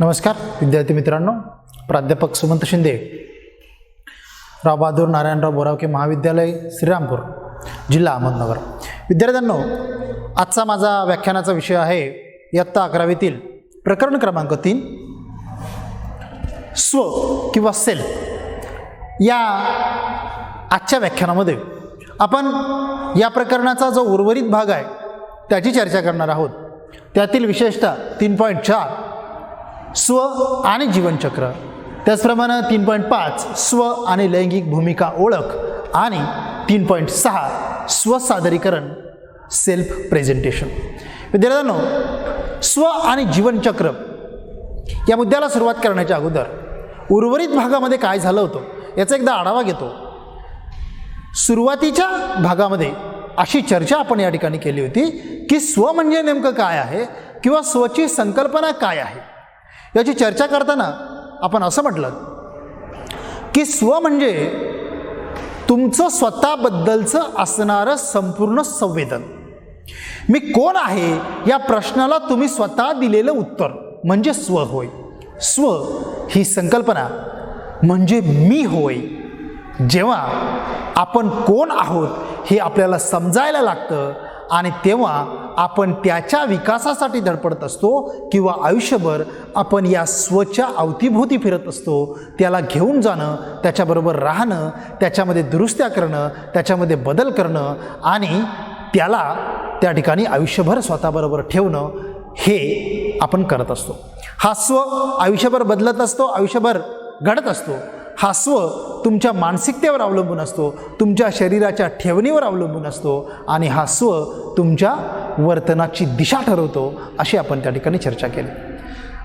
नमस्कार विद्यार्थी मित्रांनो प्राध्यापक सुमंत शिंदे राव बहादूर नारायणराव बोरावके महाविद्यालय श्रीरामपूर जिल्हा अहमदनगर. विद्यार्थ्यांनो आजचा माझा व्याख्यानाचा विषय आहे इयत्ता अकरावीतील प्रकरण क्रमांक तीन स्व किंवा सेल. या आजच्या व्याख्यानामध्ये आपण या प्रकरणाचा जो उर्वरित भाग आहे त्याची चर्चा करणार आहोत. त्यातील विशेषतः तीन पॉईंट चार स्व आणि जीवनचक्र. त्याचप्रमाणे तीन पॉईंट पाच स्व आणि लैंगिक भूमिका ओळख आणि तीन पॉईंट सहा स्वसादरीकरण सेल्फ प्रेझेंटेशन. विद्यार्थ्यांनो स्व आणि जीवनचक्र या मुद्द्याला सुरुवात करण्याच्या अगोदर उर्वरित भागामध्ये काय झालं होतं याचा एकदा आढावा घेतो. सुरुवातीच्या भागामध्ये अशी चर्चा आपण या ठिकाणी केली होती की स्व म्हणजे नेमकं काय आहे किंवा स्वची संकल्पना काय आहे? याची चर्चा करताना आपण असं म्हटलं की स्व म्हणजे तुमचं स्वतःबद्दलचं असणारं संपूर्ण संवेदन. मी कोण आहे या प्रश्नाला तुम्ही स्वतः दिलेलं उत्तर म्हणजे स्व होय. स्व ही संकल्पना म्हणजे मी होय. जेव्हा आपण कोण आहोत हे आपल्याला समजायला लागतं आणि तेव्हा आपण त्याच्या विकासासाठी धडपडत असतो किंवा आयुष्यभर आपण या स्वच्या अवतीभोवती फिरत असतो त्याला घेऊन जाणं त्याच्याबरोबर राहणं त्याच्यामध्ये दुरुस्त्या करणं त्याच्यामध्ये बदल करणं आणि त्याला त्या ठिकाणी आयुष्यभर स्वतःबरोबर ठेवणं हे आपण करत असतो. हा स्व आयुष्यभर बदलत असतो आयुष्यभर घडत असतो. हा स्व तुमच्या मानसिकतेवर अवलंबून असतो तुमच्या शरीराच्या ठेवणीवर अवलंबून असतो आणि हा स्व तुमच्या वर्तनाची दिशा ठरवतो अशी आपण त्या ठिकाणी चर्चा केली.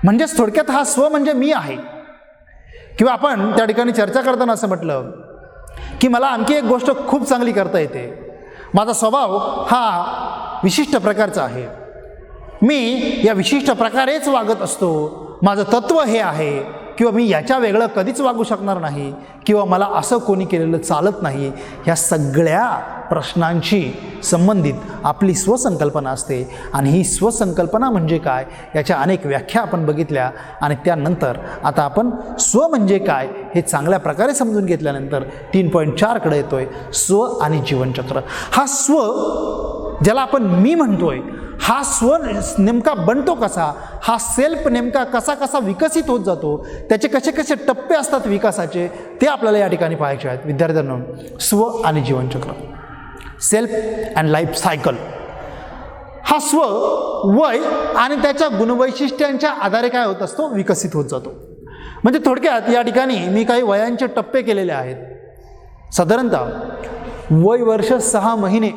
म्हणजेच थोडक्यात हा स्व म्हणजे मी आहे. किंवा आपण त्या ठिकाणी चर्चा करताना असं म्हटलं की मला आणखी एक गोष्ट खूप चांगली करता येते. माझा स्वभाव हा विशिष्ट प्रकारचा आहे. मी या विशिष्ट प्रकारेच वागत असतो. माझं तत्त्व हे आहे. किंवा मी याच्या वेगळं कधीच वागू शकणार नाही किंवा मला असं कोणी केलेलं चालत नाही ह्या सगळ्या प्रश्नांशी संबंधित आपली स्वसंकल्पना असते. आणि ही स्वसंकल्पना म्हणजे काय? याच्या अनेक व्याख्या आपण बघितल्या आणि त्यानंतर आता आपण स्व म्हणजे काय हे चांगल्या प्रकारे समजून घेतल्यानंतर तीन पॉईंट चारकडे येतोय स्व आणि जीवनचक्र. हा स्व ज्याला आपण मी म्हणतोय हा स्व नेमका बनतो कसा? हा सेल्फ नेमका कसा कसा विकसित होत जातो? त्याचे कसे कसे टप्पे असतात विकासाचे? ते आपल्याला या ठिकाणी पाहायचे आहेत. विद्यार्थ्यांना स्व आणि जीवनचक्र. सेल्फ अँड लाईफ सायकल हा स्व वय आणि त्याच्या गुणवैशिष्ट्यांच्या आधारे काय होत असतो? विकसित होत जातो. म्हणजे थोडक्यात या ठिकाणी मी काही वयांचे टप्पे केलेले आहेत. साधारणतः वय वर्ष सहा महिने.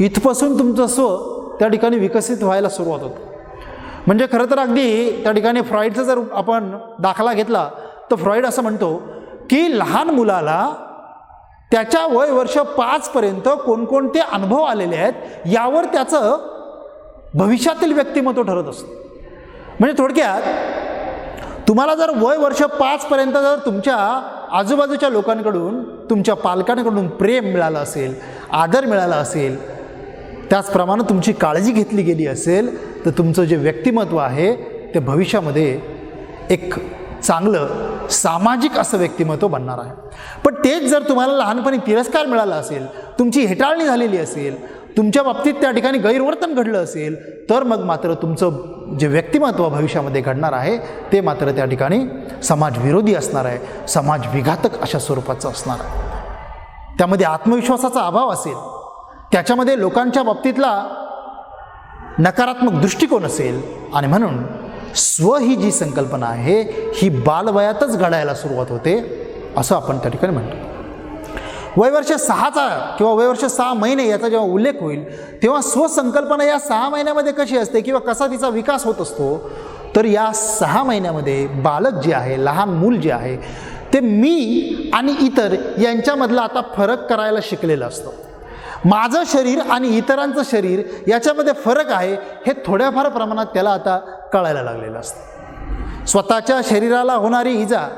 इथपासून तुमचं स्व त्या ठिकाणी विकसित व्हायला सुरुवात होतो. म्हणजे खरं तर अगदी त्या ठिकाणी फ्रॉईडचा जर आपण दाखला घेतला तर फ्रॉईड असं म्हणतो की लहान मुलाला त्याच्या वय वर्ष पाचपर्यंत कोणकोणते अनुभव आलेले आहेत यावर त्याचं भविष्यातील व्यक्तिमत्व ठरत असतं. म्हणजे थोडक्यात तुम्हाला जर वय वर्ष पाचपर्यंत जर तुमच्या आजूबाजूच्या लोकांकडून तुमच्या पालकांकडून प्रेम मिळालं असेल आदर मिळाला असेल त्याचप्रमाणे तुमची काळजी घेतली गेली असेल तर तुमचं जे व्यक्तिमत्व आहे ते भविष्यामध्ये एक चांगलं सामाजिक असं व्यक्तिमत्व बनणार आहे. पण तेच जर तुम्हाला लहानपणी तिरस्कार मिळाला असेल तुमची हेटाळणी झालेली असेल तुमच्या बाबतीत त्या ठिकाणी गैरवर्तन घडलं असेल तर मग मात्र तुमचं जे व्यक्तिमत्व भविष्यामध्ये घडणार आहे ते मात्र त्या ठिकाणी समाजविरोधी असणार आहे समाज विघातक अशा स्वरूपाचं असणार आहे. त्यामध्ये आत्मविश्वासाचा अभाव असेल त्याच्यामध्ये लोकांच्या बाबतीतला नकारात्मक दृष्टिकोन असेल आणि म्हणून स्व ही जी संकल्पना आहे ही बालवयातच घडायला सुरुवात होते असं आपण त्या ठिकाणी म्हणतो. वयवर्ष सहाचा किंवा वयवर्ष सहा महिने याचा जेव्हा उल्लेख होईल तेव्हा स्वसंकल्पना या सहा महिन्यामध्ये कशी असते किंवा कसा तिचा विकास होत असतो तर या सहा महिन्यामध्ये बालक जे आहे लहान मूल जे आहे ते मी आणि इतर यांच्यामधला आता फरक करायला शिकलेलं असतं. माझं शरीर आणि इतरांचं शरीर याच्यामध्ये फरक आहे हे थोड्याफार प्रमाणात त्याला आता कळायला लागलेलं असतं. स्वतःच्या शरीराला होणारी इजा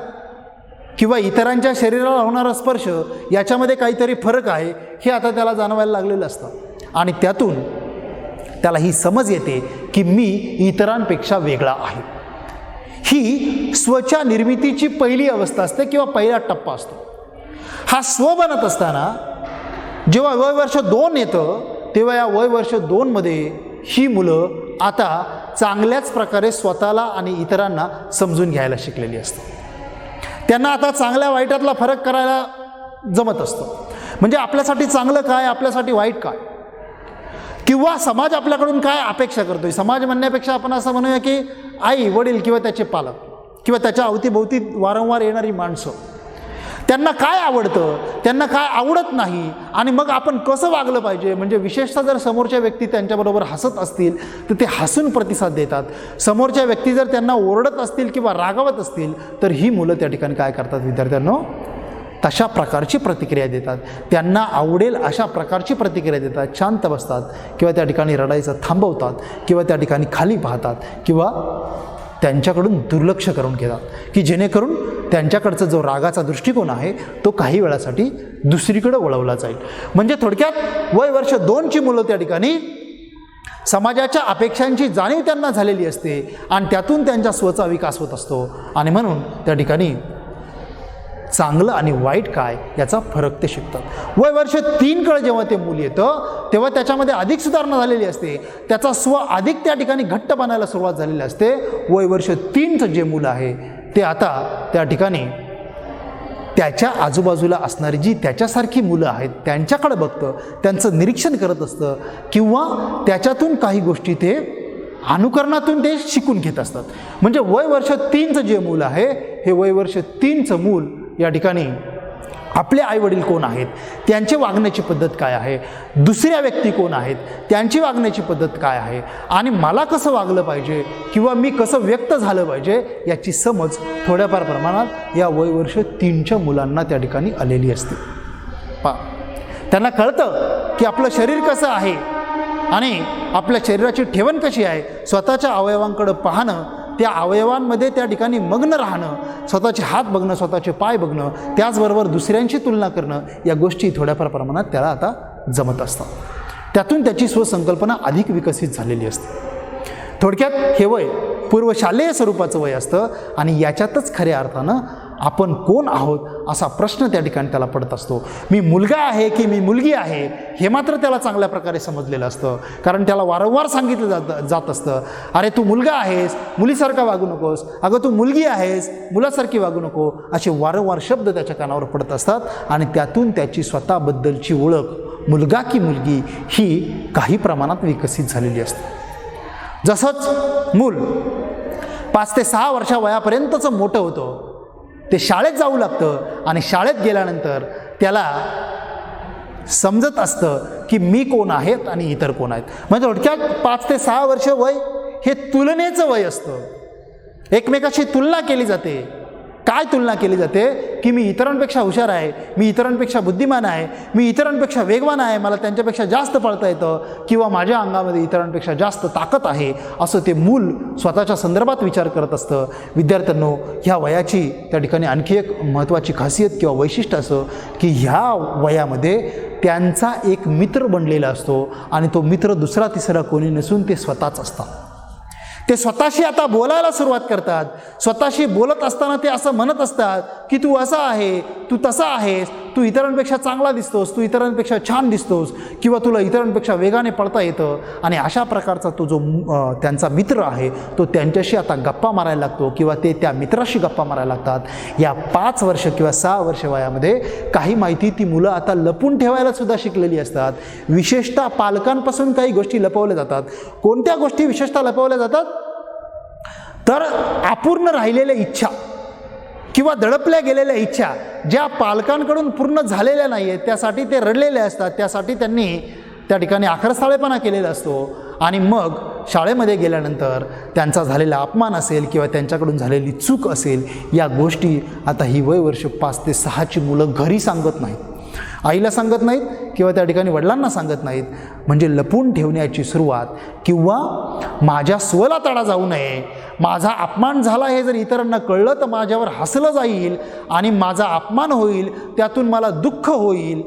किंवा इतरांच्या शरीराला होणारा स्पर्श याच्यामध्ये काहीतरी फरक आहे हे आता त्याला जाणवायला लागलेलं असतं. आणि त्यातून त्याला ही समज येते की मी इतरांपेक्षा वेगळा आहे. ही स्वच्या निर्मितीची पहिली अवस्था असते किंवा पहिला टप्पा असतो. हा स्व बनत असताना जेव्हा वय वर्ष दोन येतं तेव्हा या वय वर्ष दोनमध्ये ही मुलं आता चांगल्याच प्रकारे स्वतःला आणि इतरांना समजून घ्यायला शिकलेली असतात. त्यांना आता चांगल्या वाईटातला फरक करायला जमत असतो. म्हणजे आपल्यासाठी चांगलं काय आपल्यासाठी वाईट काय? किंवा समाज आपल्याकडून काय अपेक्षा करतोय? समाज म्हणण्यापेक्षा आपण असं म्हणूया की आई वडील किंवा त्याचे पालक किंवा त्याच्या अवतीभोवती वारंवार येणारी माणसं. त्यांना काय आवडतं? त्यांना काय आवडत नाही? आणि मग आपण कसं वागलं पाहिजे? म्हणजे विशेषतः जर समोरच्या व्यक्ती त्यांच्याबरोबर हसत असतील तर ते हसून प्रतिसाद देतात. समोरच्या व्यक्ती जर त्यांना ओरडत असतील किंवा रागवत असतील तर ही मुलं त्या ठिकाणी काय करतात विद्यार्थ्यांनो? तशा प्रकारची प्रतिक्रिया देतात. त्यांना आवडेल अशा प्रकारची प्रतिक्रिया देतात. शांत बसतात किंवा त्या ठिकाणी रडायचं थांबवतात किंवा त्या ठिकाणी खाली पाहतात किंवा त्यांच्याकडून दुर्लक्ष करून घेतात. की जेणेकरून त्यांच्याकडचा जो रागाचा दृष्टिकोन आहे तो काही वेळासाठी दुसरीकडे वळवला जाईल. म्हणजे थोडक्यात वय वर्ष दोनची मुलं त्या ठिकाणी समाजाच्या अपेक्षांची जाणीव त्यांना झालेली असते आणि त्यातून त्यांच्या स्वचा विकास होत असतो. आणि म्हणून त्या ठिकाणी चांगलं आणि वाईट काय याचा फरक ते शिकतात. वय वर्ष तीनकडे जेव्हा ते मूल येतं तेव्हा त्याच्यामध्ये अधिक सुधारणा झालेली असते. त्याचा स्व अधिक त्या ठिकाणी घट्ट बनायला सुरुवात झालेली असते. वय वर्ष तीनचं जे मुलं आहे ते आता त्या ठिकाणी त्याच्या आजूबाजूला असणारी जी त्याच्यासारखी मुलं आहेत त्यांच्याकडे बघतं त्यांचं निरीक्षण करत असतं किंवा त्याच्यातून काही गोष्टी ते अनुकरणातून ते शिकून घेत असतात. म्हणजे वय वर्ष तीनचं जे मूल आहे हे वय वर्ष तीनचं मूल या ठिकाणी आपले आईवडील कोण आहेत? त्यांची वागण्याची पद्धत काय आहे? दुसऱ्या व्यक्ती कोण आहेत? त्यांची वागण्याची पद्धत काय आहे? आणि मला कसं वागलं पाहिजे? किंवा मी कसं व्यक्त झालं पाहिजे? याची समज थोड्याफार प्रमाणात या वयवर्ष तीनच्या मुलांना त्या ठिकाणी आलेली असते. पा. त्यांना कळतं की आपलं शरीर कसं आहे? आणि आपल्या शरीराची ठेवण कशी आहे? स्वतःच्या अवयवांकडं पाहणं त्या अवयवांमध्ये त्या ठिकाणी मग्न राहणं स्वतःचे हात बघणं स्वतःचे पाय बघणं त्याचबरोबर दुसऱ्यांशी तुलना करणं या गोष्टी थोड्याफार प्रमाणात त्याला आता जमत असतात. त्यातून त्याची स्वसंकल्पना अधिक विकसित झालेली असते. थोडक्यात हे वय पूर्वशालेय स्वरूपाचं वय असतं आणि याच्यातच खऱ्या अर्थानं आपण कोण आहोत असा प्रश्न त्या ठिकाणी त्याला पडत असतो. मी मुलगा आहे की मी मुलगी आहे हे मात्र त्याला चांगल्या प्रकारे समजलेलं असतं. कारण त्याला वारंवार सांगितलं जात जात असतं अरे तू मुलगा आहेस मुलीसारखा वागू नकोस. अगं तू मुलगी आहेस मुलासारखी वागू नको. असे वारंवार शब्द त्याच्या कानावर पडत असतात आणि त्यातून त्याची स्वतःबद्दलची ओळख मुलगा की मुलगी ही काही प्रमाणात विकसित झालेली असते. जसंच मूल पाच ते सहा वर्षा वयापर्यंतचं मोठं होतं ते शाळेत जाऊ लागतं आणि शाळेत गेल्यानंतर त्याला समजत असतं की मी कोण आहेत आणि इतर कोण आहेत. म्हणजे थोडक्यात पाच ते सहा वर्ष वय हे तुलनेचं वय असतं. एकमेकाशी तुलना केली जाते. काय तुलना केली जाते? की मी इतरांपेक्षा हुशार आहे मी इतरांपेक्षा बुद्धिमान आहे मी इतरांपेक्षा वेगवान आहे मला त्यांच्यापेक्षा जास्त पळता येतं किंवा माझ्या अंगामध्ये इतरांपेक्षा जास्त ताकद आहे? असं ते मूल स्वतःच्या संदर्भात विचार करत असतं. विद्यार्थ्यांनो ह्या वयाची त्या ठिकाणी आणखी एक महत्त्वाची खासियत किंवा वैशिष्ट्य असं की ह्या वयामध्ये त्यांचा एक मित्र बनलेला असतो आणि तो मित्र दुसरा तिसरा कोणी नसून ते स्वतःच असतात. ते स्वतःशी आता बोलायला सुरुवात करतात. स्वतःशी बोलत असताना ते असं म्हणत असतात की तू असा आहे तू तसा आहेस तू इतरांपेक्षा चांगला दिसतोस तू इतरांपेक्षा छान दिसतोस किंवा तुला इतरांपेक्षा वेगाने पळता येतं. आणि अशा प्रकारचा तो जो त्यांचा मित्र आहे तो त्यांच्याशी आता गप्पा मारायला लागतो किंवा ते त्या मित्राशी गप्पा मारायला लागतात. या पाच वर्ष किंवा सहा वर्ष वयामध्ये काही माहिती ती मुलं आता लपून ठेवायला सुद्धा शिकलेली असतात. विशेषतः पालकांपासून काही गोष्टी लपवल्या जातात. कोणत्या गोष्टी विशेषतः लपवल्या जातात? तर अपूर्ण राहिलेल्या इच्छा किंवा दडपल्या गेलेल्या इच्छा ज्या पालकांकडून पूर्ण झालेल्या नाही आहेत त्यासाठी ते रडलेले असतात त्यासाठी त्यांनी त्या ठिकाणी आखरस्थाळेपणा केलेला असतो. आणि मग शाळेमध्ये गेल्यानंतर त्यांचा झालेला अपमान असेल किंवा त्यांच्याकडून झालेली चूक असेल या गोष्टी आता ही वय वर्ष पाच ते सहाची मुलं घरी सांगत नाहीत. आईला सांगत नाहीत किंवा त्या ठिकाणी वडिलांना सांगत नाहीत. म्हणजे लपून ठेवण्याची सुरुवात किंवा माझ्या स्वला तडा जाऊ नये. माझा अपमान झाला हे जर इतरांना कळलं तर माझ्यावर हसलं जाईल आणि माझा अपमान होईल त्यातून मला दुःख होईल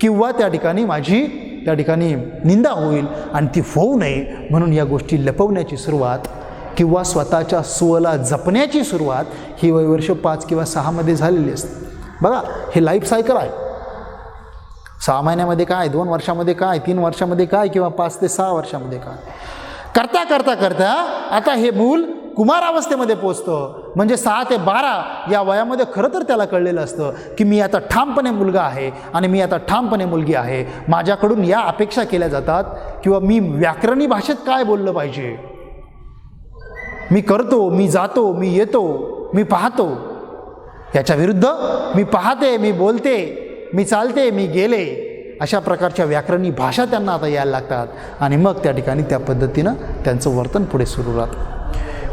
किंवा त्या ठिकाणी माझी त्या ठिकाणी निंदा होईल आणि ती होऊ नये म्हणून या गोष्टी लपवण्याची सुरुवात किंवा स्वतःच्या स्वला जपण्याची सुरुवात ही वयवर्ष पाच किंवा सहामध्ये झालेली असते. बघा हे लाईफ सायकल आहे. सहा महिन्यामध्ये काय दोन वर्षामध्ये काय तीन वर्षामध्ये काय किंवा पाच ते सहा वर्षामध्ये काय? करता करता करता आता हे मूल कुमारावस्थेमध्ये पोचतं. म्हणजे सहा ते बारा या वयामध्ये खरं तर त्याला कळलेलं असतं की मी आता ठामपणे मुलगा आहे आणि मी आता ठामपणे मुलगी आहे. माझ्याकडून या अपेक्षा केल्या जातात किंवा मी व्याकरणी भाषेत काय बोललं पाहिजे? मी करतो मी जातो मी येतो मी पाहतो. याच्या विरुद्ध मी पाहते मी बोलते. मी चालते मी गेले. अशा प्रकारच्या व्याकरणी भाषा त्यांना आता यायला लागतात. आणि मग त्या ठिकाणी त्या पद्धतीनं त्यांचं वर्तन पुढे सुरू राहतं.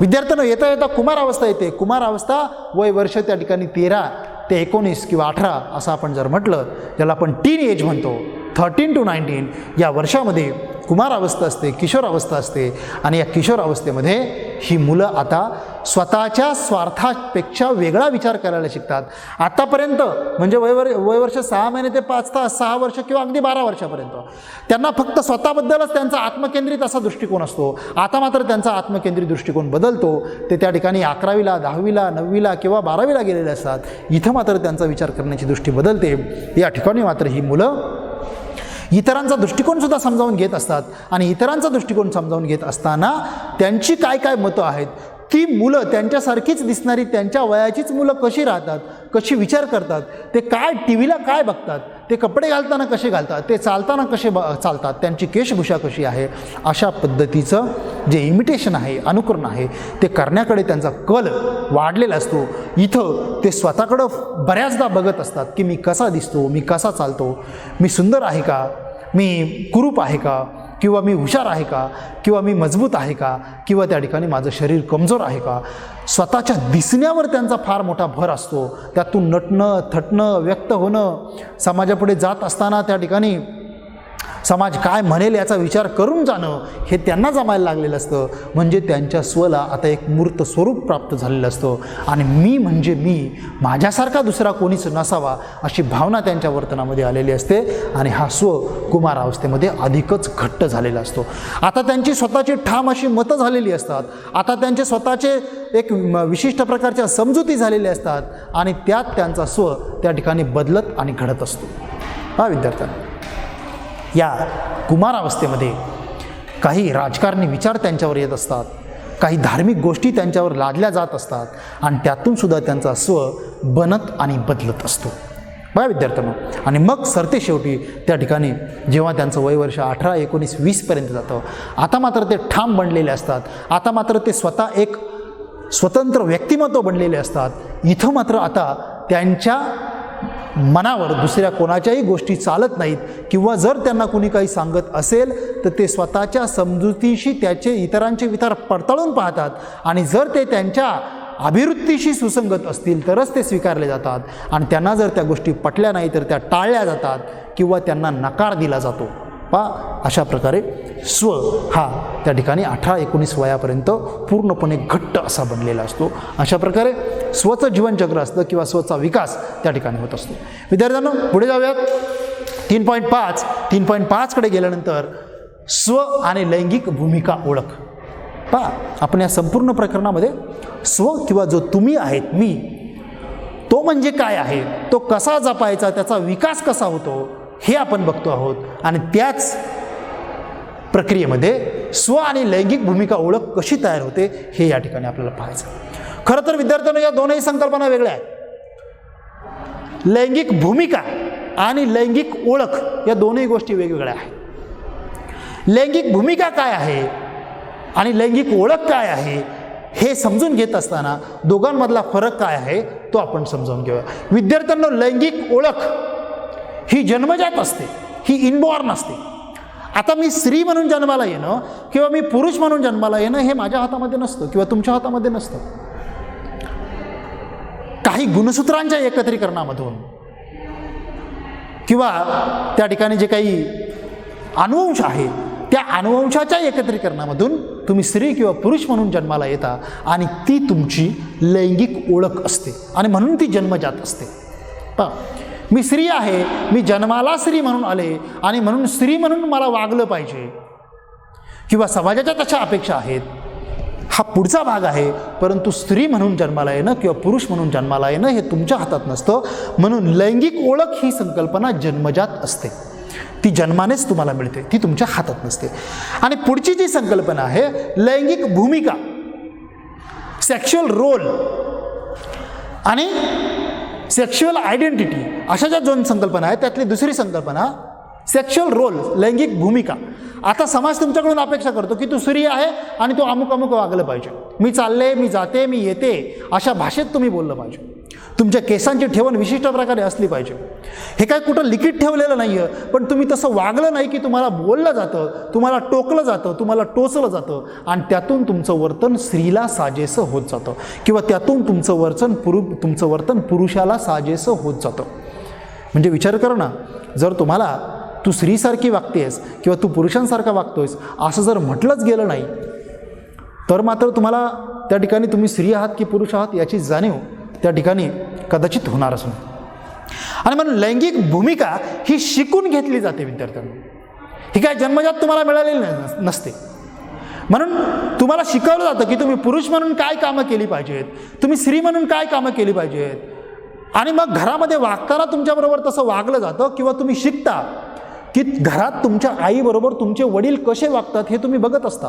विद्यार्थ्यांना येता येता कुमार अवस्था येते. कुमार अवस्था वय वर्ष त्या ठिकाणी तेरा ते एकोणीस किंवा अठरा असं आपण जर म्हटलं ज्याला आपण टीन एज म्हणतो. थर्टीन टू नाईन्टीन या वर्षामध्ये कुमार अवस्था असते किशोर अवस्था असते आणि या किशोर अवस्थेमध्ये ही मुलं आता स्वतःच्या स्वार्थापेक्षा वेगळा विचार करायला शिकतात. आतापर्यंत म्हणजे वयवर वयवर्ष सहा महिने ते पाच तास सहा वर्ष किंवा अगदी बारा वर्षापर्यंत त्यांना फक्त स्वतःबद्दलच त्यांचा आत्मकेंद्रित असा दृष्टिकोन असतो. आता मात्र त्यांचा आत्मकेंद्रित दृष्टिकोन बदलतो. ते त्या ठिकाणी अकरावीला दहावीला नववीला किंवा बारावीला गेलेले असतात. इथं मात्र त्यांचा विचार करण्याची दृष्टी बदलते. या ठिकाणी मात्र ही मुलं इतरांचा दृष्टिकोनसुद्धा समजावून घेत असतात. आणि इतरांचा दृष्टिकोन समजावून घेत असताना त्यांची काय काय मतं आहेत? ती मुलं त्यांच्यासारखीच दिसणारी त्यांच्या वयाचीच मुलं कशी राहतात? कशी विचार करतात? ते काय टी व्हीला काय बघतात? ते कपडे घालताना कसे घालतात ते चालताना कसे ब चालतात त्यांची केशभूषा कशी आहे अशा पद्धतीचं जे इमिटेशन आहे अनुकरण आहे ते करण्याकडे त्यांचा कल वाढलेला असतो. इथं ते स्वतःकडं बऱ्याचदा बघत असतात की मी कसा दिसतो मी कसा चालतो मी सुंदर आहे का मी कुरूप आहे का किंवा मी हुशार आहे का? किंवा मी मजबूत आहे का? किंवा त्या ठिकाणी माझं शरीर कमजोर आहे का? स्वतःच्या दिसण्यावर त्यांचा फार मोठा भर असतो. त्यातून नटणं थटणं व्यक्त होणं समाजापुढे जात असताना त्या ठिकाणी समाज काय म्हणेल याचा विचार करून जाणं हे त्यांना जमायला लागलेलं असतं. म्हणजे त्यांच्या स्वला आता एक मूर्त स्वरूप प्राप्त झालेलं असतं. आणि मी म्हणजे मी माझ्यासारखा दुसरा कोणीच नसावा अशी भावना त्यांच्या वर्तनामध्ये आलेली असते. आणि हा स्व कुमार अवस्थेमध्ये अधिकच घट्ट झालेला असतो. आता त्यांची स्वतःची ठाम अशी मतं झालेली असतात. आता त्यांचे स्वतःचे एक विशिष्ट प्रकारच्या समजुती झालेल्या असतात. आणि त्यात त्यांचा स्व त्या ठिकाणी बदलत आणि घडत असतो. हा विद्यार्थ्यांना. या कुमारावस्थेमध्ये काही राजकारणी विचार त्यांच्यावर येत असतात काही धार्मिक गोष्टी त्यांच्यावर लादल्या जात असतात आणि त्यातून सुद्धा त्यांचा स्व बनत आणि बदलत असतो. बघा विद्यार्थ्यांनो आणि मग सरते शेवटी त्या ठिकाणी जेव्हा त्यांचं वय वर्ष अठरा एकोणीस वीसपर्यंत जातं आता मात्र ते ठाम बनलेले असतात आता मात्र ते स्वतः एक स्वतंत्र व्यक्तिमत्व बनलेले असतात इथं मात्र आता त्यांच्या मनावर दुसऱ्या कोणाच्याही गोष्टी चालत नाहीत किंवा जर त्यांना कुणी काही सांगत असेल तर ते स्वतःच्या समजुतीशी त्याचे इतरांचे विचार पडताळून पाहतात. आणि जर ते त्यांच्या अभिवृत्तीशी सुसंगत असतील तरच ते स्वीकारले जातात. आणि त्यांना जर त्या गोष्टी पटल्या नाही तर त्या टाळल्या जातात किंवा त्यांना नकार दिला जातो. पा अशा प्रकारे स्व हा त्या ठिकाणी अठरा एकोणीस वयापर्यंत पूर्णपणे घट्ट असा बनलेला असतो. अशा प्रकारे स्वचं जीवनचक्र असतं किंवा स्वचा विकास त्या ठिकाणी होत असतो. विद्यार्थ्यांनो पुढे जाऊयात. तीन पॉईंट पाच. तीन पॉईंट पाचकडे गेल्यानंतर स्व आणि लैंगिक भूमिका ओळख. पहा आपण या संपूर्ण प्रकरणामध्ये स्व किंवा जो तुम्ही आहेत मी तो म्हणजे काय आहे? तो कसा जपायचा? त्याचा विकास कसा होतो? हे आपण बघतो आहोत. आणि त्याच प्रक्रियेमध्ये स्व आणि लैंगिक भूमिका ओळख कशी तयार होते हे या ठिकाणी आपल्याला पाहायचं खरं तर विद्यार्थ्यांना या दोनही संकल्पना वेगळ्या आहेत. लैंगिक भूमिका आणि लैंगिक ओळख या दोनही गोष्टी वेगवेगळ्या आहेत. लैंगिक भूमिका काय आहे आणि लैंगिक ओळख काय आहे हे समजून घेत असताना दोघांमधला फरक काय आहे तो आपण समजावून घेऊया. विद्यार्थ्यांना लैंगिक ओळख ही जन्मजात असते ही इनबॉर्न असते. आता मी स्त्री म्हणून जन्माला येणं किंवा मी पुरुष म्हणून जन्माला येणं हे माझ्या हातामध्ये नसतं किंवा तुमच्या हातामध्ये नसतं. काही गुणसूत्रांच्या एकत्रीकरणामधून किंवा त्या ठिकाणी जे काही अनुवंश आहे त्या अनुवंशाच्या एकत्रीकरणामधून तुम्ही स्त्री किंवा पुरुष म्हणून जन्माला येता आणि ती तुमची लैंगिक ओळख असते आणि म्हणून ती जन्मजात असते. पहा मी स्त्री आहे मी जन्माला स्त्री म्हणून आले आणि म्हणून स्त्री म्हणून मला वागलं पाहिजे किंवा समाजाच्या तशा अपेक्षा आहेत हा पुढचा भाग आहे. परंतु स्त्री म्हणून जन्माला येणं किंवा पुरुष म्हणून जन्माला येणं हे तुमच्या हातात नसतं. म्हणून लैंगिक ओळख ही संकल्पना जन्मजात असते. ती जन्मानेच तुम्हाला मिळते. ती तुमच्या हातात नसते. आणि पुढची जी संकल्पना आहे लैंगिक भूमिका सेक्शुअल रोल आणि सेक्शुअल आयडेंटिटी अशा ज्या दोन संकल्पना आहेत त्यातली दुसरी संकल्पना सेक्शुअल रोल लैंगिक भूमिका. आता समाज तुमच्याकडून अपेक्षा करतो की तू स्त्री आहे आणि तू अमुक अमुक वागलं पाहिजे. मी चालले मी जाते मी येते अशा भाषेत तुम्ही बोललं पाहिजे. तुमच्या केसांची ठेवण विशिष्ट प्रकारे असली पाहिजे. हे काय कुठं लिखित ठेवलेलं नाही आहे पण तुम्ही तसं वागलं नाही की तुम्हाला बोललं जातं तुम्हाला टोकलं जातं तुम्हाला टोचलं जातं आणि त्यातून तुमचं वर्तन स्त्रीला साजेसं होत जातं किंवा त्यातून तुमचं वर्तन पुरु तुमचं वर्तन पुरुषाला साजेसं होत जातं. म्हणजे विचार कर ना जर तुम्हाला तू स्त्रीसारखी वागते आहेस किंवा तू पुरुषांसारखा वागतोयस असं जर म्हटलंच गेलं नाही तर मात्र तुम्हाला त्या ठिकाणी तुम्ही स्त्री आहात की पुरुष आहात याची जाणीव त्या ठिकाणी कदाचित होणारच नाही आणि म्हणून लैंगिक भूमिका ही शिकून घेतली जाते विद्यार्थ्यांना. ही काय जन्मजात तुम्हाला मिळालेली नसते. म्हणून तुम्हाला शिकवलं जातं की तुम्ही पुरुष म्हणून काय कामं केली पाहिजेत तुम्ही स्त्री म्हणून काय कामं केली पाहिजेत. आणि मग घरामध्ये वागताना तुमच्याबरोबर तसं वागलं जातं किंवा तुम्ही शिकता की घरात तुमच्या आईबरोबर तुमचे वडील कसे वागतात हे तुम्ही बघत असता.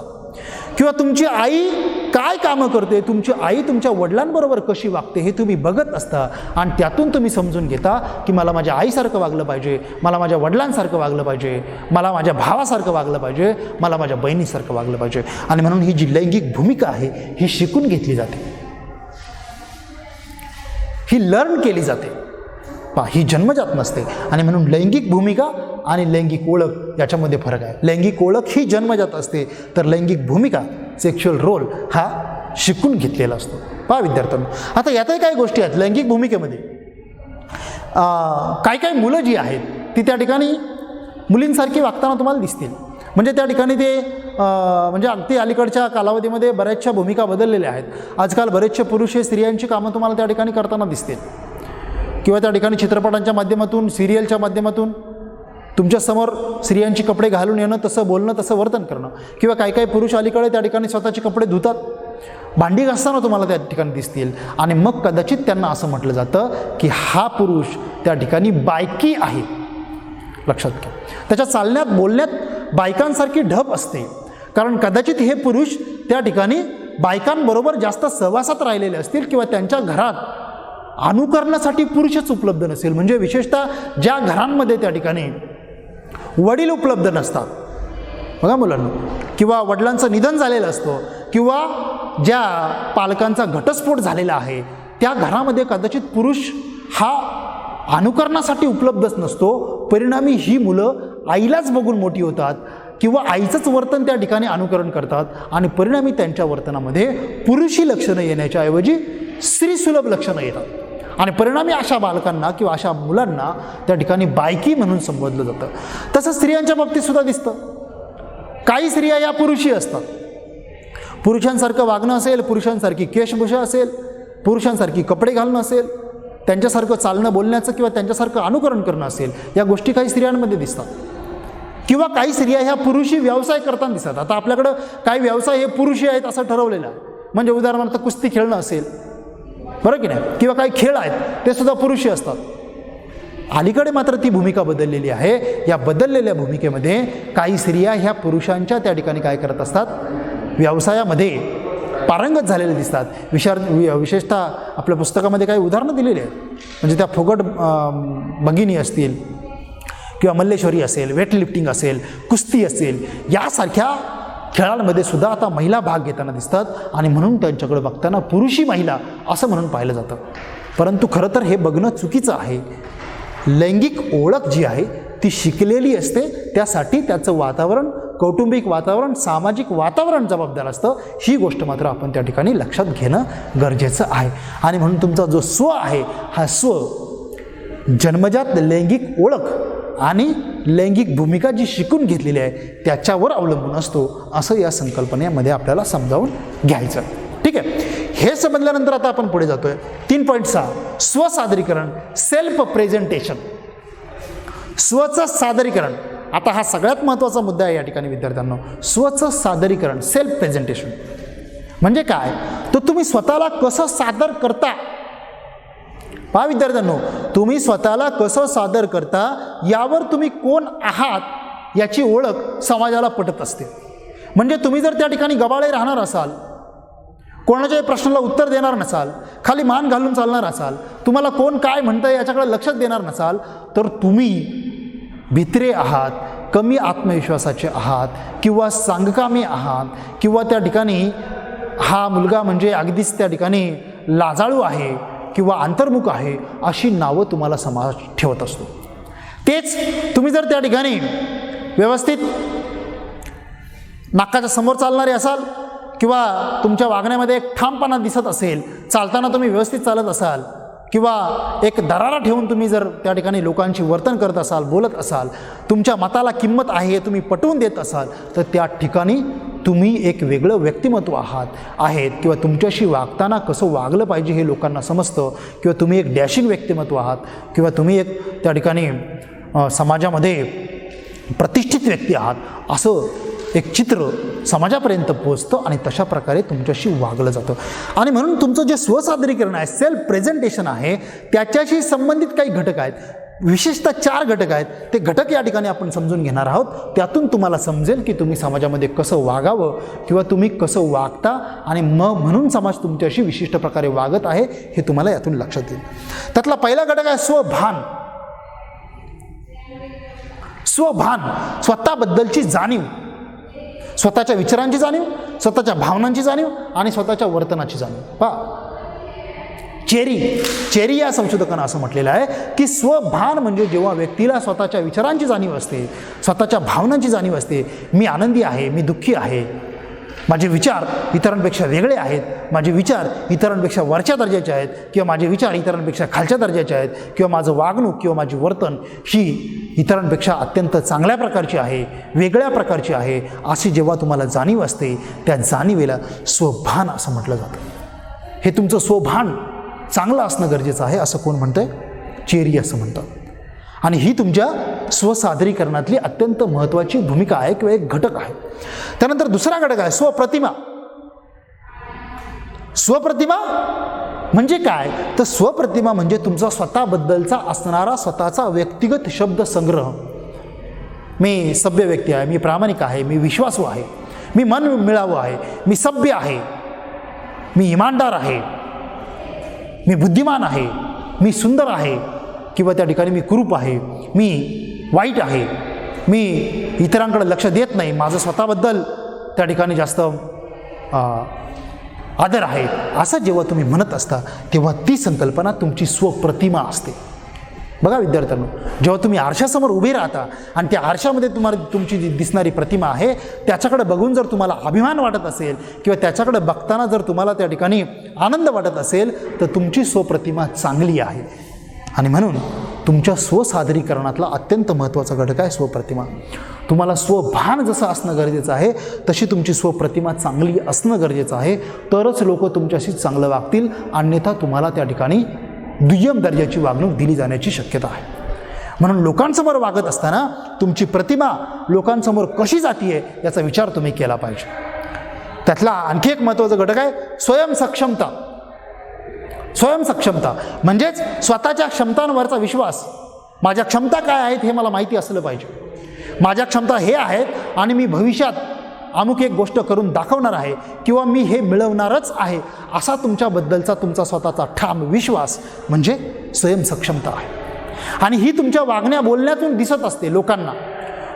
किंवा तुमची आई काय कामं करते तुमची आई तुमच्या वडिलांबरोबर कशी वागते हे तुम्ही बघत असता. आणि त्यातून तुम्ही समजून घेता की मला माझ्या आईसारखं वागलं पाहिजे मला माझ्या वडिलांसारखं वागलं पाहिजे मला माझ्या भावासारखं वागलं पाहिजे मला माझ्या बहिणीसारखं वागलं पाहिजे. आणि म्हणून ही जी लैंगिक भूमिका आहे ही शिकून घेतली जाते. ही लर्न केली जाते. पा ही जन्मजात नसते. आणि म्हणून लैंगिक भूमिका आणि लैंगिक ओळख याच्यामध्ये फरक आहे. लैंगिक ओळख ही जन्मजात असते तर लैंगिक भूमिका सेक्शुअल रोल हा शिकून घेतलेला असतो. पहा विद्यार्थ्यांनो आता यातही काही गोष्टी आहेत लैंगिक भूमिकेमध्ये. काय काही काही मुलं जी आहेत ती त्या ठिकाणी मुलींसारखी वागताना तुम्हाला दिसतील. म्हणजे त्या ठिकाणी ते म्हणजे अगदी अलीकडच्या कालावधीमध्ये बऱ्याचशा भूमिका बदललेल्या आहेत. आजकाल बरेचसे पुरुष हे स्त्रियांची कामं तुम्हाला त्या ठिकाणी करताना दिसतील. किंवा त्या ठिकाणी चित्रपटांच्या माध्यमातून सिरियलच्या माध्यमातून तुमच्यासमोर स्त्रियांची कपडे घालून येणं तसं बोलणं तसं वर्तन करणं. किंवा काही काही पुरुष अलीकडे त्या ठिकाणी स्वतःचे कपडे धुतात. भांडी घासताना तुम्हाला त्या ठिकाणी दिसतील. आणि मग कदाचित त्यांना असं म्हटलं जातं की हा पुरुष त्या ठिकाणी बायकी आहे. लक्षात घ्या. त्याच्या चालण्यात बोलण्यात बायकांसारखी ढप असते. कारण कदाचित हे पुरुष त्या ठिकाणी बायकांबरोबर जास्त सहवासात राहिलेले असतील किंवा त्यांच्या घरात अनुकरणासाठी पुरुषच उपलब्ध नसेल. म्हणजे विशेषतः ज्या घरांमध्ये त्या ठिकाणी वडील उपलब्ध नसतात. बघा मुलांना किंवा वडिलांचं निधन झालेलं असतं किंवा ज्या पालकांचा घटस्फोट झालेला आहे त्या घरामध्ये कदाचित पुरुष हा अनुकरणासाठी उपलब्धच नसतो. परिणामी ही मुलं आईलाच बघून मोठी होतात किंवा आईचंच वर्तन त्या ठिकाणी अनुकरण करतात आणि परिणामी त्यांच्या वर्तनामध्ये पुरुषी लक्षणं येण्याच्या ऐवजी स्त्रीसुलभ लक्षणं येतात. आणि परिणामी अशा बालकांना किंवा अशा मुलांना त्या ठिकाणी बायकी म्हणून संबोधलं जातं. तसं स्त्रियांच्या बाबतीत सुद्धा दिसतं. काही स्त्रिया या पुरुषी असतात. पुरुषांसारखं वागणं असेल पुरुषांसारखी केशभूषा असेल पुरुषांसारखी कपडे घालणं असेल त्यांच्यासारखं चालणं बोलण्याचं किंवा त्यांच्यासारखं अनुकरण करणं असेल या गोष्टी काही स्त्रियांमध्ये दिसतात. किंवा काही स्त्रिया ह्या पुरुषी व्यवसाय करताना दिसतात. आता आपल्याकडं काही व्यवसाय हे पुरुषी आहेत असं ठरवलेलं म्हणजे उदाहरणार्थ कुस्ती खेळणं असेल बरं की नाही? किंवा काही खेळ आहेत ते सुद्धा पुरुषी असतात. अलीकडे मात्र ती भूमिका बदललेली आहे. या बदललेल्या भूमिकेमध्ये काही स्त्रिया ह्या पुरुषांच्या त्या ठिकाणी काय करत असतात? व्यवसायामध्ये पारंगत झालेले दिसतात. विशार वि- विशेषतः आपल्या पुस्तकामध्ये काही उदाहरणं दिलेली आहेत. म्हणजे त्या फुगट भगिनी असतील किंवा मल्लेश्वरी असेल वेटलिफ्टिंग असेल कुस्ती असेल यासारख्या खेळांमध्ये सुद्धा आता महिला भाग घेताना दिसतात आणि म्हणून त्यांच्याकडे बघताना पुरुषी महिला असं म्हणून पाहिलं जातं. परंतु खरं तर हे बघणं चुकीचं आहे. लैंगिक ओळख जी आहे ती शिकलेली असते. त्यासाठी त्याचं वातावरण कौटुंबिक वातावरण सामाजिक वातावरण जबाबदार असतं. ही गोष्ट मात्र आपण त्या ठिकाणी लक्षात घेणं गरजेचं आहे. आणि म्हणून तुमचा जो स्व आहे हा स्व जन्मजात लैंगिक ओळख आणि लैंगिक भूमिका जी शिकून घेतलेली आहे त्याच्यावर अवलंबून असतो. असं या संकल्पनेमध्ये आपल्याला समजावून घ्यायचं. ठीक आहे? हे समजल्यानंतर आता आपण पुढे जातोय. तीन पॉईंट सहा. स्वसादरीकरण सेल्फ प्रेझेंटेशन स्वचं सादरीकरण आता हा सगळ्यात महत्त्वाचा मुद्दा आहे या ठिकाणी विद्यार्थ्यांना. स्वचं सादरीकरण सेल्फ प्रेझेंटेशन म्हणजे काय? तर तुम्ही स्वतःला कसं सादर करता? पहा विद्यार्थ्यांनो तुम्ही स्वतःला कसं सादर करता यावर तुम्ही कोण आहात याची ओळख समाजाला पटत असते. म्हणजे तुम्ही जर त्या ठिकाणी गबाळे राहणार असाल कोणाच्याही प्रश्नाला उत्तर देणार नसाल खाली मान घालून चालणार असाल तुम्हाला कोण काय म्हणतं याच्याकडे लक्षात देणार नसाल तर तुम्ही भित्रे आहात कमी आत्मविश्वासाचे आहात किंवा सांगकामी आहात किंवा त्या ठिकाणी हा मुलगा म्हणजे अगदीच त्या ठिकाणी लाजाळू आहे किंवा अंतर्मुख आहे अशी नावं तुम्हाला समाज ठेवत असतो. तेच तुम्ही जर त्या ठिकाणी व्यवस्थित नाकाच्या समोर चालणारे असाल किंवा तुमच्या वागण्यामध्ये एक ठामपणा दिसत असेल चालताना तुम्ही व्यवस्थित चालत असाल किंवा एक दरारा ठेवून तुम्ही जर त्या ठिकाणी लोकांशी वर्तन करत असाल बोलत असाल तुमच्या मताला किंमत आहे हे तुम्ही पटवून देत असाल तर त्या ठिकाणी तुम्ही एक वेगळं व्यक्तिमत्व आहात आहेत किंवा तुमच्याशी वागताना कसं वागलं पाहिजे हे लोकांना समजतं किंवा तुम्ही एक डॅशिंग व्यक्तिमत्व आहात किंवा तुम्ही एक त्या ठिकाणी समाजामध्ये प्रतिष्ठित व्यक्ती आहात असं एक चित्र समाजापर्यंत पोचतं आणि तशा प्रकारे तुमच्याशी वागलं जातं. आणि म्हणून तुमचं जे स्वसादरीकरण आहे सेल्फ प्रेझेंटेशन आहे त्याच्याशी संबंधित काही घटक आहेत. विशेषतः चार घटक आहेत. ते घटक या ठिकाणी आपण समजून घेणार आहोत. त्यातून तुम्हाला समजेल की तुम्ही समाजामध्ये कसं वागावं किंवा तुम्ही कसं वागता आणि मग म्हणून समाज तुमच्याशी विशिष्ट प्रकारे वागत आहे हे तुम्हाला यातून लक्षात येईल. त्यातला पहिला घटक आहे स्वभान. स्वभान स्वतःबद्दलची जाणीव. स्वतःच्या विचारांची जाणीव स्वतःच्या भावनांची जाणीव आणि स्वतःच्या वर्तनाची जाणीव. पहा. चेरी. चेरी या संशोधकांना असं म्हटलेलं आहे की स्वभान म्हणजे जेव्हा व्यक्तीला स्वतःच्या विचारांची जाणीव असते स्वतःच्या भावनांची जाणीव असते मी आनंदी आहे मी दुःखी आहे माझे विचार इतरांपेक्षा वेगळे आहेत माझे विचार इतरांपेक्षा वरच्या दर्जाचे आहेत किंवा माझे विचार इतरांपेक्षा खालच्या दर्जाचे आहेत किंवा माझं वागणूक किंवा माझी वर्तन ही इतरांपेक्षा अत्यंत चांगल्या प्रकारची आहे वेगळ्या प्रकारची आहे अशी जेव्हा तुम्हाला जाणीव असते त्या जाणीवेला स्वभान असं म्हटलं जातं. हे तुमचं स्वभान चांगलं असणं गरजेचं आहे असं कोण म्हणतं आहे चेरी असं म्हणतात. आणि ही तुमच्या स्वसादरीकरणातली अत्यंत महत्त्वाची भूमिका आहे किंवा एक घटक आहे. त्यानंतर दुसरा घटक आहे स्वप्रतिमा. स्वप्रतिमा म्हणजे काय? तर स्वप्रतिमा म्हणजे तुमचा स्वतःबद्दलचा असणारा स्वतःचा व्यक्तिगत शब्द संग्रह. मी सभ्य व्यक्ती आहे मी प्रामाणिक आहे मी विश्वासू आहे मी मन मिळावं आहे मी सभ्य आहे मी इमानदार आहे मी बुद्धिमान आहे मी सुंदर आहे किंवा त्या ठिकाणी मी कुरूप आहे मी वाईट आहे मी इतरांकडे लक्ष देत नाही माझं स्वतःबद्दल त्या ठिकाणी जास्त आदर आहे. असं जेव्हा तुम्ही म्हणत असता तेव्हा ती संकल्पना तुमची स्वप्रतिमा असते. बघा विद्यार्थ्यांनो जेव्हा तुम्ही आरशासमोर उभे राहता आणि त्या आरशामध्ये तुम्हाला तुमची जी दिसणारी प्रतिमा आहे त्याच्याकडे बघून जर तुम्हाला अभिमान वाटत असेल किंवा त्याच्याकडे बघताना जर तुम्हाला त्या ठिकाणी आनंद वाटत असेल तर तुमची स्वप्रतिमा चांगली आहे. आणि म्हणून तुमच्या स्वसादरीकरणातला अत्यंत महत्त्वाचा घटक आहे स्वप्रतिमा. तुम्हाला स्वभान जसं असणं गरजेचं आहे तशी तुमची स्वप्रतिमा चांगली असणं गरजेचं आहे. तरच लोक तुमच्याशी चांगलं वागतील अन्यथा तुम्हाला त्या ठिकाणी दुय्यम दर्जाची वागणूक दिली जाण्याची शक्यता आहे. म्हणून लोकांसमोर वागत असताना तुमची प्रतिमा लोकांसमोर कशी जातीये याचा विचार तुम्ही केला पाहिजे. त्यातला आणखी एक महत्त्वाचा घटक आहे स्वयंसक्षमता स्वयंसक्षमता म्हणजेच स्वतःच्या क्षमतांवरचा विश्वास. माझ्या क्षमता काय आहेत हे मला माहिती असलं पाहिजे. माझ्या क्षमता हे आहेत आणि मी भविष्यात अमुक एक गोष्ट करून दाखवणार आहे किंवा मी हे मिळवणारच आहे असा तुमच्याबद्दलचा तुमचा स्वतःचा ठाम विश्वास म्हणजे स्वयंसक्षमता आहे. आणि ही तुमच्या वागण्या बोलण्यातून दिसत असते लोकांना.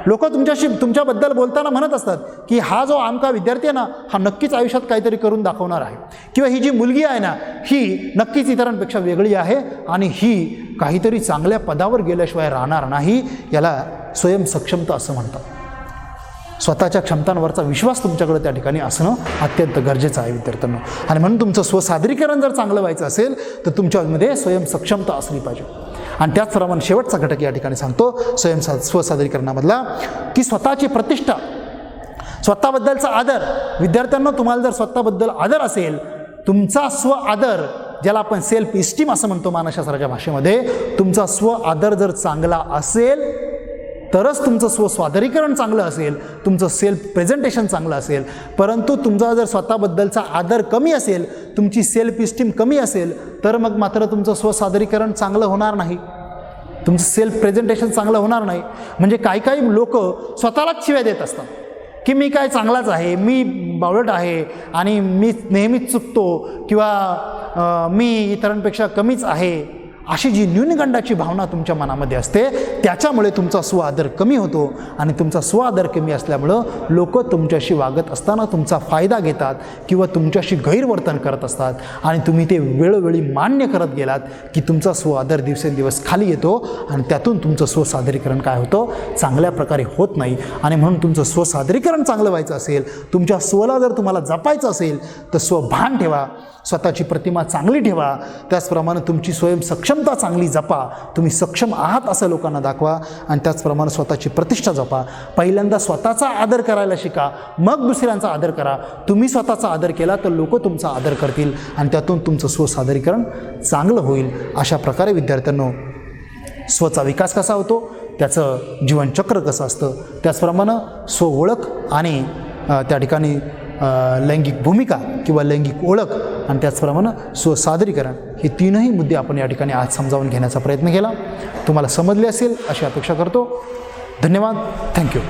लोक तुमच्याशी तुमच्याबद्दल बोलताना म्हणत असतात की हा जो आमका विद्यार्थी आहे ना हा नक्कीच आयुष्यात काहीतरी करून दाखवणार आहे. किंवा ही जी मुलगी आहे ना ही नक्कीच इतरांपेक्षा वेगळी आहे आणि ही काहीतरी चांगल्या पदावर गेल्याशिवाय राहणार नाही याला स्वयंसक्षमता असं म्हणतात. स्वतःच्या क्षमतांवरचा विश्वास तुमच्याकडे त्या ठिकाणी असणं अत्यंत गरजेचं आहे विद्यार्थ्यांना. आणि म्हणून तुमचं स्वसादरीकरण जर चांगलं व्हायचं असेल तर तुमच्यामध्ये स्वयंसक्षमता असली पाहिजे. आणि त्याचप्रमाणे शेवटचा घटक या ठिकाणी सांगतो स्वयंसा स्वसादरीकरणामधला की स्वतःची प्रतिष्ठा स्वतःबद्दलचा आदर. विद्यार्थ्यांना तुम्हाला जर स्वतःबद्दल आदर असेल तुमचा स्व आदर ज्याला आपण सेल्फ इस्टीम असं म्हणतो मानसशास्त्राच्या भाषेमध्ये तुमचा स्व आदर जर चांगला असेल तरच तुमचं स्वस्वादरीकरण चांगलं असेल तुमचं सेल्फ प्रेझेंटेशन चांगलं असेल. परंतु तुमचा जर स्वतःबद्दलचा आदर कमी असेल तुमची सेल्फ इस्टीम कमी असेल तर मग मात्र तुमचं स्वसादरीकरण चांगलं होणार नाही. तुमचं सेल्फ प्रेझेंटेशन चांगलं होणार नाही. म्हणजे काही काही लोक स्वतःलाच शिव्या देत असतात. की मी काय चांगलाच आहे मी बावळट आहे आणि मी नेहमीच चुकतो किंवा मी इतरांपेक्षा कमीच आहे. अशी जी न्यूनगंडाची भावना तुमच्या मनामध्ये असते त्याच्यामुळे तुमचा स्वआदर कमी होतो आणि तुमचा स्वआदर कमी असल्यामुळं लोक तुमच्याशी वागत असताना तुमचा फायदा घेतात किंवा तुमच्याशी गैरवर्तन करत असतात आणि तुम्ही ते वेळोवेळी मान्य करत गेलात की तुमचा स्वआदर दिवसेंदिवस खाली येतो आणि त्यातून तुमचं स्वसादरीकरण काय होतं? चांगल्या प्रकारे होत नाही. आणि म्हणून तुमचं स्वसादरीकरण चांगलं व्हायचं असेल तुमच्या स्वला जर तुम्हाला जपायचं असेल तर स्वभान ठेवा स्वतःची प्रतिमा चांगली ठेवा. त्याचप्रमाणे तुमची स्वयं सक्षमता चांगली जपा. तुम्ही सक्षम आहात असं लोकांना दाखवा आणि त्याचप्रमाणे स्वतःची प्रतिष्ठा जपा. पहिल्यांदा स्वतःचा आदर करायला शिका. मग दुसऱ्यांचा आदर करा. तुम्ही स्वतःचा आदर केला तर लोक तुमचा आदर करतील आणि त्यातून तुमचं स्वसादरीकरण चांगलं होईल. अशा प्रकारे विद्यार्थ्यांनो स्वचा विकास कसा होतो? त्याचं जीवनचक्र कसं असतं? त्याचप्रमाणे स्व ओळख आणि त्या ठिकाणी लैंगिक भूमिका किंवा लैंगिक ओळख आणि त्याचप्रमाणे स्वसादरीकरण हे तीनही मुद्दे आपण या ठिकाणी आज समजावून घेण्याचा प्रयत्न केला. तुम्हाला समजले असेल अशी अपेक्षा करतो. धन्यवाद. थँक्यू